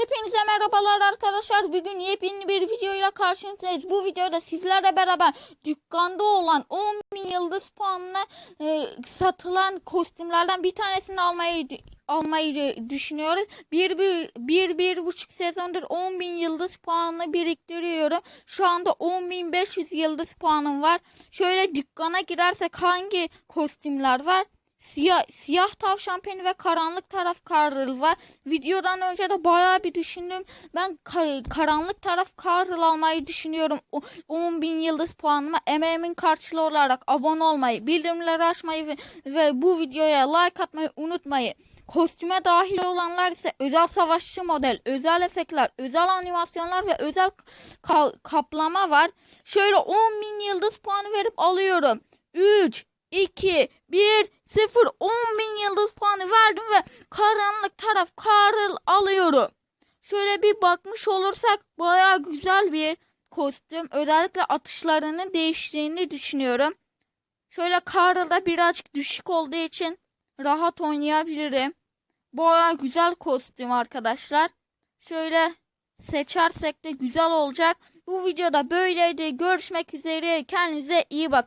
Hepinize merhabalar arkadaşlar. Bugün yepyeni bir videoyla karşınızdayız. Bu videoda sizlerle beraber dükkanda olan 10 bin yıldız puanına e, satılan kostümlerden bir tanesini almayı almayı düşünüyoruz. Bir, bir, bir, bir buçuk sezondur 10 bin yıldız puanını biriktiriyorum. Şu anda 10 bin 500 yıldız puanım var. Şöyle dükkana girersek hangi kostümler var? Siyah, siyah tavşan peni ve karanlık taraf Carl var. Videodan önce de bayağı bir düşündüm. Ben ka- karanlık taraf Carl almayı düşünüyorum. O, 10 bin yıldız puanıma emeğimin karşılığı olarak abone olmayı, bildirimleri açmayı ve, ve bu videoya like atmayı unutmayın. Kostüme dahil olanlar ise özel savaşçı model, özel efektler, özel animasyonlar ve özel ka- kaplama var. Şöyle 10 bin yıldız puanı verip alıyorum. 3, 2, 1, 0, 10 bin yıldız puanı verdim ve karanlık taraf Karl alıyorum. Şöyle bir bakmış olursak baya güzel bir kostüm. Özellikle atışlarının değiştiğini düşünüyorum. Şöyle Karl'da birazcık düşük olduğu için rahat oynayabilirim. Baya güzel kostüm arkadaşlar. Şöyle seçersek de güzel olacak. Bu videoda böyleydi. Görüşmek üzere. Kendinize iyi bakın.